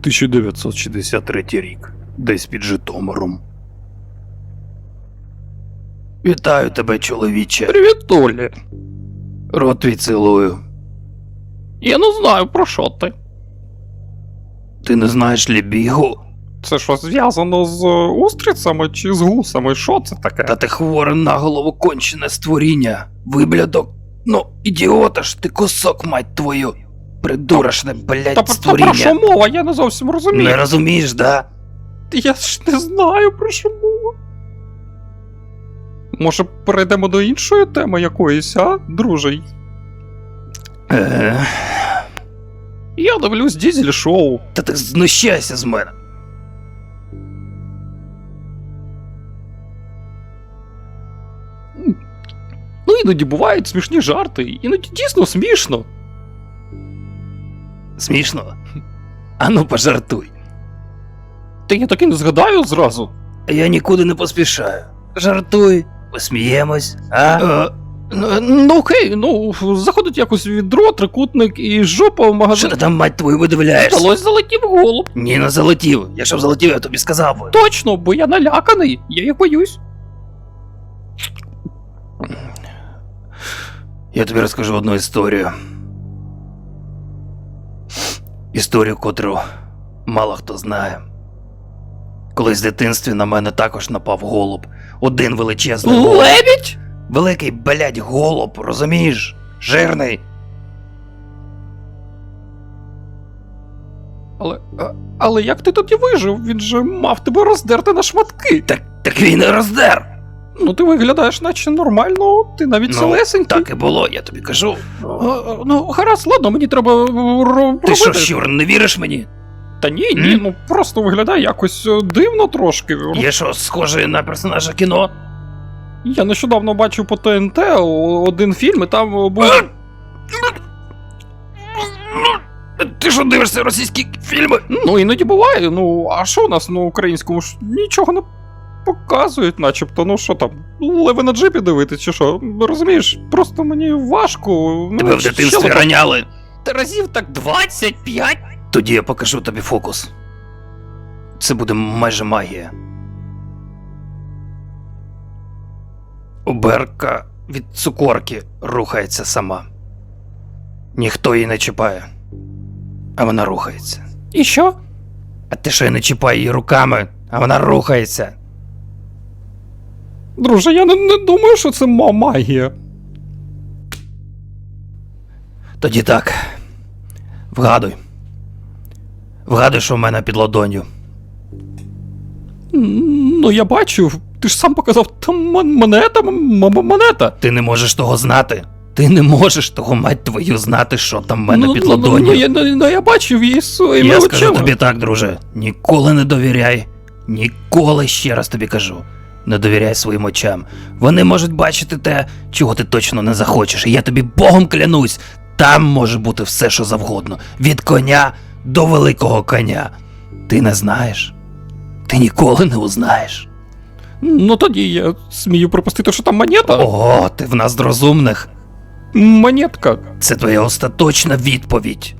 1963 рік. Десь під Житомиром. Вітаю тебе, чоловіче. Привіт, Толі. Рот твій цілую. Я не знаю про що ти. Ти не знаєш лібігу? Це що зв'язано з е, устрицями чи з гусами? Що це таке? Та ти хворе на голову кончене створіння. Виблядок. Ну, ідіота ж ти кусок, мать твою. Придурашне, блядь, Та про, та про створіння. що мова? Я не зовсім розумію. Не розумієш, да? Я ж не знаю про що мова. Може, перейдемо до іншої теми якоїсь, а, друже? Е, Я дивлюсь дізель шоу. та ти знущайся з мене. Ну, іноді бувають смішні жарти, іноді дійсно смішно. Смішно? Ану, пожартуй. Та я таки не згадаю зразу. Я нікуди не поспішаю. Жартуй, посміємось, а? Е, ну, окей, ну заходить якось відро, трикутник і жопа в Що магазин. ти там, мать твою, видивляєшся? Вдалось залетів голуб. Ні, не залетів. Якщо б залетів, я тобі сказав би. Точно, бо я наляканий, я їх боюсь. Я тобі розкажу одну історію. Історію, котру мало хто знає. Колись в дитинстві на мене також напав голуб. Один величезний голуб. Лебідь? Великий, блядь, голуб, розумієш? Жирний. Але, а- але як ти тоді вижив? Він же мав тебе роздерти на шматки. Так, так він і роздер. Ну ти виглядаєш, наче нормально, ти навіть Ну, селесенький. Так і було, я тобі кажу. А, а, ну, гаразд, ладно, мені треба е, ро- Ти що, робити. щур, не віриш мені? Та ні, ні, М? ну просто виглядає якось е, дивно трошки. Я що, схожий на персонажа кіно? Я нещодавно бачив по ТНТ один фільм, і там е, був. Е! Ти що дивишся російські фільми? Ну, іноді буває. Ну, а що у нас на українському ж нічого не показують, начебто, ну що там, леви на джипі дивитись, чи що? Розумієш, просто мені важко. Ну, Тебе в дитинстві щелепа- раняли. Та разів так 25. Тоді я покажу тобі фокус. Це буде майже магія. Оберка від цукорки рухається сама. Ніхто її не чіпає, а вона рухається. І що? А ти що не чіпай її руками, а вона рухається. Друже, я не, не думаю, що це магія. Тоді так. Вгадуй. Вгадуй, що в мене під ладонью. Ну, я бачив, ти ж сам показав, там монета, монета. Ти не можеш того знати. Ти не можеш того, мать твою, знати, що там в мене ну, під ну, ладонью. Ну, я, ну, ну, я бачив її своїми Я очима. скажу тобі так, друже, ніколи не довіряй. Ніколи ще раз тобі кажу. Не довіряй своїм очам. Вони можуть бачити те, чого ти точно не захочеш. І я тобі богом клянусь, там може бути все, що завгодно. Від коня до великого коня. Ти не знаєш. Ти ніколи не узнаєш. Ну тоді я смію припустити, що там монета. Ого, ти в нас розумних. Монетка. Це твоя остаточна відповідь.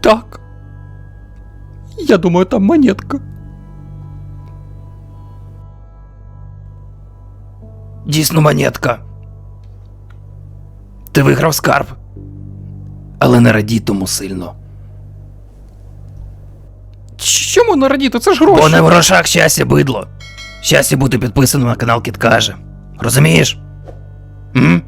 Так. Я думаю, там монетка. Дійсно монетка. Ти виграв скарб. Але не радій тому сильно. Чому не радіти? Це ж гроші. Бо не в грошах щастя бидло. Щастя бути підписаним на канал Кіткаже. Розумієш? М?